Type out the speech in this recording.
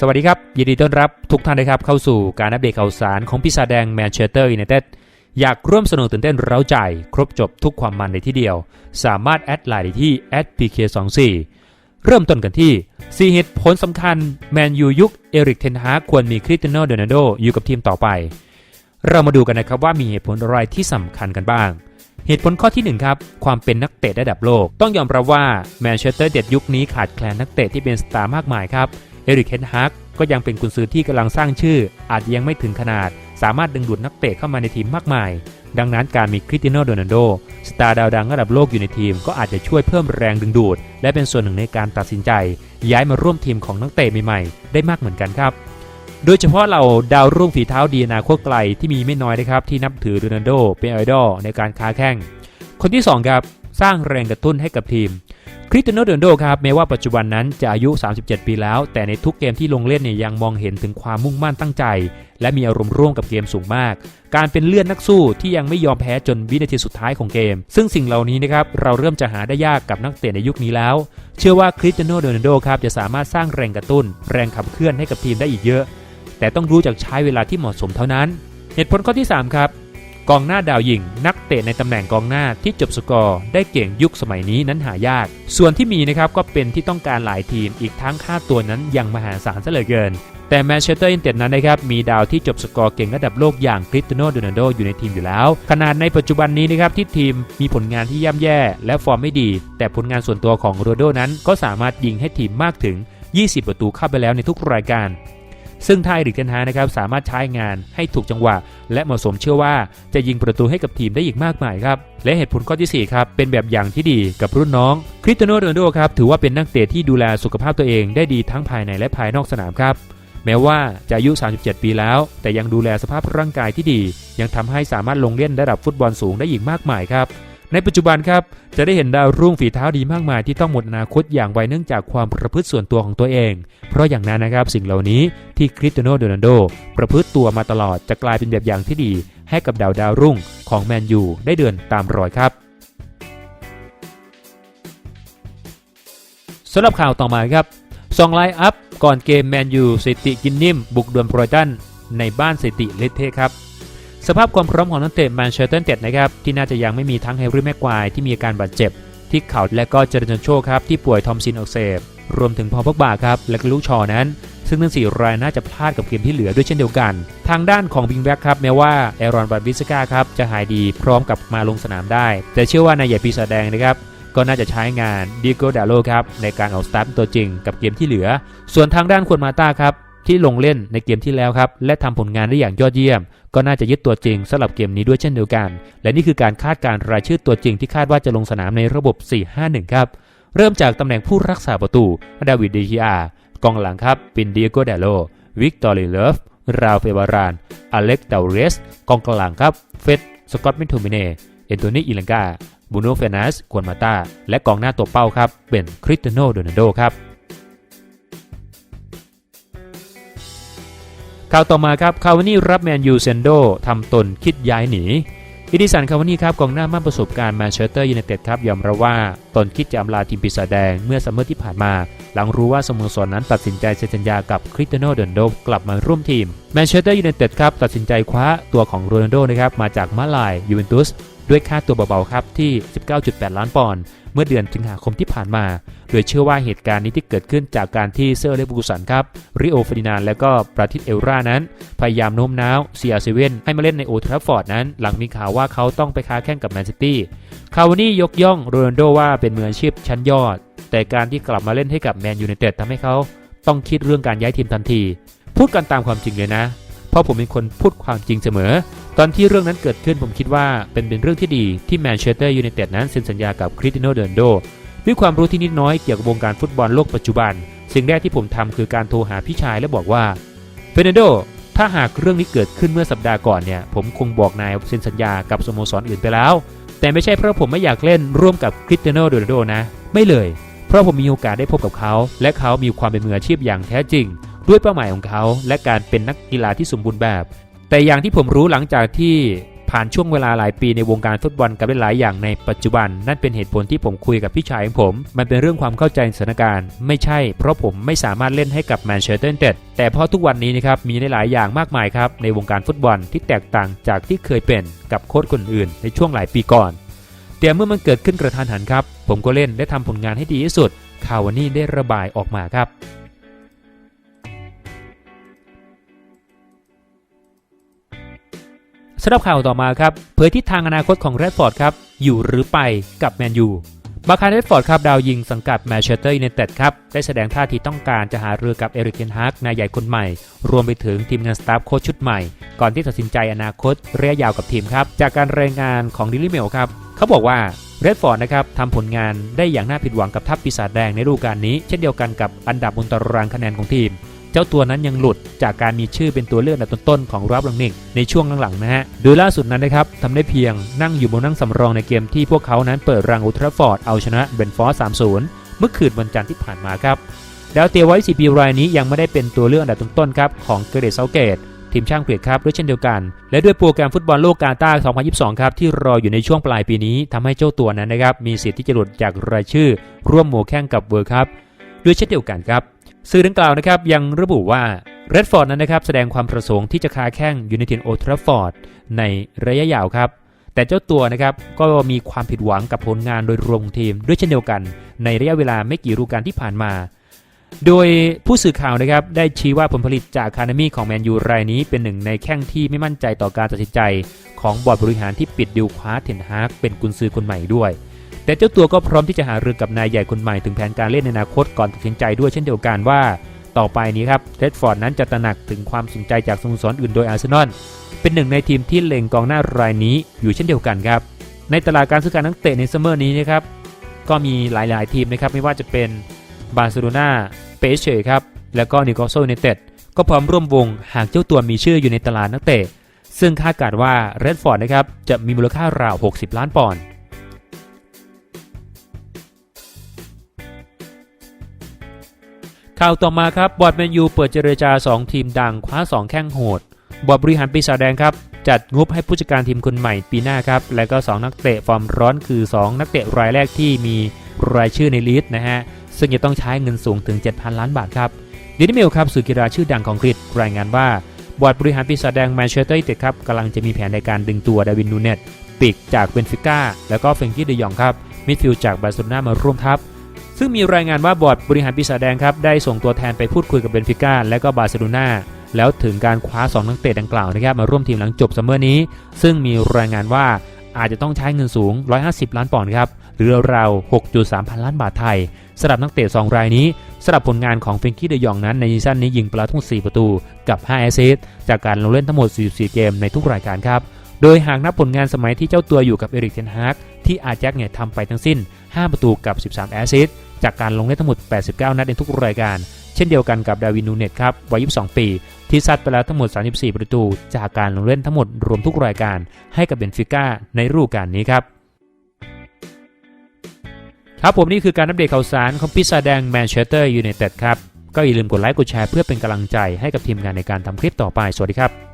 สวัสดีครับ ยินดีต้อนรับทุกท่านนะครับเข้าสู่การอัปเดตข่าวสารของพิซาแดงแมนเชสเตอร์ยูไนเต็ดอยากร่วมสนุกตื่นเต้นเร้าใจ ครบจบทุกความมันในที่เดียว สามารถแอดไลน์ได้ที่ @pk24 เริ่มต้นกันที่ 4 เหตุผลสำคัญ แมนยูยุคเอริกเทนฮาควรมีคริสเตียโนโดนัลโดอยู่กับทีมต่อไป เรามาดูกันนะครับว่ามีเหตุผลอะไรที่สำคัญกันบ้าง เหตุผลข้อที่1ครับความเป็นนักเตะระดับโลก ต้องยอมรับว่าแมนเชสเตอร์เด็ดยุคนี้ขาดแคลนนักเตะที่เป็นสตาร์มากมายครับ เอริกเฮนฮักก็ยังเป็นกุนซือที่กำลังสร้างชื่อ อาจยังไม่ถึงขนาด สามารถดึงดูดนักเตะเข้ามาในทีมมากมาย ดังนั้นการมีคริสตียโนโดนัลโด สตาร์ดาวดังระดับโลกอยู่ในทีม ก็อาจจะช่วยเพิ่มแรงดึงดูด และเป็นส่วนหนึ่งในการตัดสินใจ ย้ายมาร่วมทีมของนักเตะใหม่ๆ ได้มากเหมือนกันครับ โดยเฉพาะเราดาวรุ่งฝีเท้าดีนาคตไกลที่มีไม่น้อยนะครับที่นับถือโรนัลโดเป็นไอดอลในการค้าแข่งคนที่2ครับสร้างแรงกระตุ้นให้กับทีม คริสเตียโนโรนโดครับแม้ว่าปัจจุบันนั้นจะอายุ 37 ปีแล้ว แต่ในทุกเกมที่ลงเล่นเนี่ยยังมองเห็นถึงความมุ่งมั่นตั้งใจ และมีอารมณ์ร่วมกับเกมสูงมาก การเป็นเลือดนักสู้ที่ยังไม่ยอมแพ้จนวินาทีสุดท้ายของเกม ซึ่งสิ่งเหล่านี้นะครับเราเริ่มจะหาได้ยากกับนักเตะในยุคนี้แล้ว เชื่อว่าคริสเตียโนโรนโดครับจะสามารถสร้างแรงกระตุ้น แรงขับเคลื่อนให้กับทีมได้อีกเยอะ แต่ต้องรู้จักใช้เวลาที่เหมาะสมเท่านั้น เหตุผลข้อที่3ครับ กองหน้าดาวยิง นักเตะในตำแหน่งกองหน้าที่จบสกอร์ได้เก่งยุคสมัยนี้นั้นหายาก ส่วนที่มีนะครับก็เป็นที่ต้องการหลายทีมอีกทั้งค่าตัวนั้นยังมหาศาลซะเหลือเกิน แต่แมนเชสเตอร์ยูไนเต็ดนั้นนะครับมีดาวที่จบสกอร์เก่งระดับโลกอย่างคริสตียโนโดนัลโดอยู่ในทีมอยู่แล้ว ขนาดในปัจจุบันนี้นะครับที่ทีมมีผลงานที่ย่ำแย่ และฟอร์มไม่ดี แต่ผลงานส่วนตัวของโรนัลโดนั้นก็สามารถยิงให้ทีมมากถึง 20 ประตูเข้าไปแล้วในทุกรายการ ซึ่งถ้าเอริกเทนฮานะครับสามารถใช้งานให้ถูกจังหวะ และเหมาะสมเชื่อว่าจะยิงประตูให้กับทีมได้อีกมากมายครับ และเหตุผลข้อที่ 4 ครับ เป็นแบบอย่างที่ดีกับรุ่นน้องคริสเตียโนโรนัลโดครับถือว่าเป็นนักเตะที่ดูแลสุขภาพตัวเองได้ดีทั้งภายในและภายนอกสนามครับแม้ว่าจะอายุ 37 ปีแล้ว แต่ยังดูแลสภาพร่างกายที่ดี ยังทำให้สามารถลงเล่นระดับฟุตบอลสูงได้อีกมากมายครับ ในปัจจุบันครับ จะได้เห็นดาวรุ่งฝีเท้าดีมากมายที่ต้องหมดอนาคตอย่างไวเนื่องจากความประพฤติส่วนตัวของตัวเอง เพราะอย่างนั้นนะครับสิ่งเหล่านี้ที่คริสเตียโนโดนัลโด ประพฤติตัวมาตลอดจะกลายเป็นแบบอย่างที่ดี ให้กับดาวดาวรุ่งของแมนยูได้เดินตามรอยครับสำหรับข่าวต่อมาครับสองไลน์อัพก่อนเกมแมนยูสิติกินนิ่มบุกดวลโปรยตันในบ้านสิติเลเทครับ สภาพความพร้อมของนักเตะแมนเชสเตอร์ยูไนเต็ดนะครับที่น่าจะยังไม่มีทั้งแฮร์รี่แม็กควายที่มีอาการบาดเจ็บ ที่เข่าและก็เจอร์เจนโชครับที่ป่วยทอมซินอักเสบรวมถึงพอพกบาครับและก็ลูกชอนั้น ซึ่งทั้งสี่รายน่าจะพลาดกับเกมที่เหลือด้วยเช่นเดียวกัน ทางด้านของบิงแบ็กครับแม้ว่าแอรอนบาบิสกาครับจะหายดีพร้อมกับมาลงสนามได้ แต่เชื่อว่านายใหญ่ปีศาจแดงนะครับก็น่าจะใช้งานดิโกดาโลครับในการออกสตาร์ทตัวจริงกับเกมที่เหลือ ส่วนทางด้านควรมาตาครับ ที่ลงเล่นในเกมที่แล้วครับ และทำผลงานได้อย่างยอดเยี่ยม ก็น่าจะยึดตัวจริงสำหรับเกมนี้ด้วยเช่นเดียวกัน และนี่คือการคาดการรายชื่อตัวจริงที่คาดว่าจะลงสนามในระบบ 4-5-1 ครับ เริ่มจากตำแหน่งผู้รักษาประตูดาวิดเดชิอากองหลังครับเป็นเดียโกเดโลวิกตอรีเลฟราเฟบารานอเล็กเดาเรสกองกลางครับเฟดสกอตมิทูมิเน่เอนโทนีอิลังกาบูโนเฟนัสควนมาตาและกองหน้าตัวเป้าครับเป็นคริสเตโนโดนัลโดครับ ข่าวต่อมาครับคาวานี่รับแมนยูเซนโดทำตนคิดย้ายหนีอิดิสันคาวานี่ครับกองหน้ามาประสบการณ์แมนเชสเตอร์ยูไนเต็ดครับยอมรับว่าตนคิดจะอำลาทีมปีศาจแดงเมื่อซัมเมอร์ที่ผ่านมา หลังรู้ว่าสโมสรนนั้นตัดสินใจเซ็นสัญญากับคริสเตียโนโดนโดกลับมาร่วมทีมแมนเชสเตอร์ยูไนเต็ดครับตัดสินใจคว้าตัวของโรนัลโดนะครับมาจากมาลายยูเวนตุส ด้วยค่าตัวเบาๆครับที่ 19.8 ล้านปอนด์เมื่อเดือนสิงหาคมที่ผ่านมา โดยเชื่อว่าเหตุการณ์นี้ที่เกิดขึ้นจากการที่เซอร์เลบูกุสันครับริโอเฟดินานและก็ปราทิตเอลรานั้น พยายามโน้มน้าวเซียเซเว่นให้มาเล่นในโอทราฟอร์ดนั้น หลังมีข่าวว่าเขาต้องไปค้าแข่งกับแมนซิตี้คาวานี่ยกย่องโรนัลโดว่าเป็นมืออาชีพชั้นยอด แต่การที่กลับมาเล่นให้กับแมนยูไนเต็ดทำให้เขาต้องคิดเรื่องการย้ายทีมทันที พูดกันตามความจริงเลยนะ เพราะผมเป็นคนพูดความจริงเสมอ ตอนที่เรื่องนั้นเกิดขึ้นผมคิดว่าเป็นเป็นเรื่องที่ดีที่แมนเชสเตอร์ยูไนเต็ดนั้นเซ็นสัญญากับคริสตียโนโดนโดด้วยความรู้ที่นิดน้อยเกี่ยวกับวงการฟุตบอลโลกปัจจุบัน สิ่งแรกที่ผมทำคือการโทรหาพี่ชายและบอกว่าเฟรนันโดถ้าหากเรื่องนี้เกิดขึ้นเมื่อสัปดาห์ก่อนเนี่ยผมคงบอกนายเซ็นสัญญากับสโมสรอื่นไปแล้ว แต่ไม่ใช่เพราะผมไม่อยากเล่นร่วมกับคริสตียโนโดนโดนะไม่เลย เพราะผมมีโอกาสได้พบกับเขา และเขามีความเป็นมืออาชีพอย่างแท้จริงด้วยเป้าหมายของเขา และการเป็นนักกีฬาที่สมบูรณ์แบบ แต่อย่างที่ผมรู้หลังจากที่ผ่านช่วงเวลาหลายปีในวงการฟุตบอลกับหลายอย่างในปัจจุบัน นั่นเป็นเหตุผลที่ผมคุยกับพี่ชายของผม มันเป็นเรื่องความเข้าใจสถานการณ์ ไม่ใช่ เพราะผมไม่สามารถเล่นให้กับแมนเชสเตอร์ยูไนเต็ดแต่เพราะทุกวันนี้นะครับมีหลายอย่างมากมายครับในวงการฟุตบอลที่แตกต่างจากที่เคยเป็นกับโค้ชคนอื่นในช่วงหลายปีก่อนแต่เมื่อมันเกิดขึ้นกระทันหันครับ ผมก็เล่นและทำผลงานให้ดีที่สุดข่าววันนี้ได้ระบายออกมาครับ สำหรับข่าวต่อมาครับเผยทิศทางอนาคตของแรดฟอร์ดครับอยู่หรือไปกับแมนยูบาคาร์แรดฟอร์ดครับดาวยิงสังกัดแมนเชสเตอร์ยูไนเต็ดครับได้แสดงท่าทีต้องการจะหาเรือกับเอริกเทนฮากนายใหญ่คนใหม่ รวมไปถึงทีมงานสตาฟโค้ชชุดใหม่ ก่อนที่ตัดสินใจอนาคตระยะยาวกับทีมครับ จากการรายงานของดิลิเมลครับ เขาบอกว่าเรดฟอร์ดนะครับทำผลงานได้อย่างน่าผิดหวังกับทัพปีศาจแดงในฤดูกาลนี้ เช่นเดียวกันกับอันดับบนตารางคะแนนของทีม เจ้าตัวนั้นยังหลุดจากการมีชื่อเป็นตัวเลือกอันดับต้นๆของรับลังนิกในช่วงหลังๆนะฮะ โดยล่าสุดนั้นนะครับทำได้เพียงนั่งอยู่บนนั่งสำรองในเกมที่พวกเขานั้นเปิดรังอุลตราฟอร์ดเอาชนะเบนฟอร์ส3-0 เมื่อคืนวันจันทร์ที่ผ่านมาครับดาวเตียไว้4ปีรายนี้ยังไม่ได้เป็นตัวเลือกอันดับต้นๆครับของเกเรตเซาเกตทีมช่างเปลี่ยนครับด้วยเช่นเดียวกัน และด้วยโปรแกรมฟุตบอลโลกกาตาร์2022 ครับ ที่รออยู่ในช่วงปลายปีนี้ทำให้เจ้าตัวนั้นนะครับ มีสิทธิ์ที่จะหลุดจากรายชื่อ ร่วมหมู่แข่งกับเวิร์คัพด้วยเช่นเดียวกันครับ สื่อดังกล่าวนะครับยังระบุว่าเรดฟอร์ดนั้นนะครับแสดงความประสงค์ที่จะค้าแข่งยู่ในทีมโอทราฟอร์ดในระยะยาวครับ แต่เจ้าตัวนะครับก็มีความผิดหวังกับผลงานโดยรวมของทีม ด้วยเช่นเดียวกัน ในระยะเวลาไม่กี่ฤดูกาลที่ผ่านมา โดยผู้สื่อข่าวนะครับได้ชี้ว่าผลผลิตจากคานามีของแมนยูรายนี้เป็นหนึ่งในแข้งที่ไม่มั่นใจต่อการตัดสินใจ ของบอร์ดบริหารที่ปิดดิวคว้าเทนฮากเป็นกุนซือคนใหม่ด้วย แต่เจ้าตัวก็พร้อมที่จะหารือกับนายใหญ่คนใหม่ถึงแผนการเล่นในอนาคตก่อนตัดสินใจด้วยเช่นเดียวกันว่า ต่อไปนี้ครับเรดฟอร์ดนั้นจะตระหนักถึงความสนใจจากสโมสรอื่นโดยอาร์เซนอลเป็นหนึ่งในทีมที่เล็งกองหน้ารายนี้อยู่เช่นเดียวกันครับในตลาดการซื้อขายนักเตะในซัมเมอร์นี้นะครับก็มีหลาย ๆ ทีมนะครับไม่ว่าจะเป็นบาร์เซโลนาเปเช่ครับแล้วก็นิโคลโซยูไนเต็ดก็พร้อมร่วมวงหากเจ้าตัวมีชื่ออยู่ในตลาดนักเตะซึ่งคาดการณ์ว่าเรดฟอร์ดนะครับจะมีมูลค่าราว 60 ล้านปอนด์ ข่าวต่อมาครับบอร์ดแมนยูเปิดเจรจา 2 ทีมดังคว้า 2 แข้งโหด บอร์ดบริหารปีศาจแดงครับ จัดงบให้ผู้จัดการทีมคนใหม่ปีหน้าครับ และก็ 2 นักเตะฟอร์มร้อนคือ 2 นักเตะรายแรกที่มีรายชื่อในลิสต์นะฮะ ซึ่งจะต้องใช้เงินสูงถึง 7,000 ล้านบาทครับเดนิเมลครับสื่อกีฬาชื่อดังของอังกฤษรายงานว่าบอร์ดบริหารปีศาจแดงแมนเชสเตอร์ยูไนเต็ดครับกำลังจะมีแผนในการดึงตัวดาวินนูเนตปีกจากเบนฟิก้าแล้วก็เฟงกี้เดยองครับมิดฟิลด์จากบาร์เซโลนามาร่วมทัพ ซึ่งมีรายงานว่าบอร์ดบริหารปีศาจแดงครับได้ส่งตัวแทนไปพูดคุยกับเบนฟิก้าและก็บาร์เซโลนาแล้วถึงการคว้า2นักเตะดังกล่าวนะครับมาร่วมทีมหลังจบซัมเมอร์นี้ ซึ่งมีรายงานว่าอาจจะต้องใช้เงินสูง 150 ล้านปอนด์ครับ หรือราว6.3 พันล้านบาทไทยสำหรับนักเตะ 2 รายนี้สำหรับผลงานของเฟรงกี้เดยองนั้นในซีซั่นนี้ยิงประตู4ประตูกับ 5 แอสซิสต์จากการลงเล่นทั้งหมด 44 เกมในทุกรายการครับ โดยหากนับผลงานสมัยที่เจ้าตัวอยู่กับเอริกเทนฮากที่อาแจ็คเนี่ยทำไปทั้งสิ้น 5 ประตูกับ 13 แอสซิสต์ จากการลงเล่นทั้งหมด 89 นัดในทุกรายการ เช่นเดียวกันกับดาวินูเนตครับวัย 22 ปี ที่ซัดไปแล้วทั้งหมด 34 ประตู จากการลงเล่นทั้งหมดรวมทุกรายการ ให้กับเบนฟิก้าในฤดูกาลนี้ครับครับผมนี่คือการอัปเดตข่าวสารของพิซซาแดงแมนเชสเตอร์ยูไนเต็ดครับ ก็อย่าลืมกดไลค์กดแชร์เพื่อเป็นกำลังใจให้กับทีมงานในการทำคลิปต่อไป สวัสดีครับ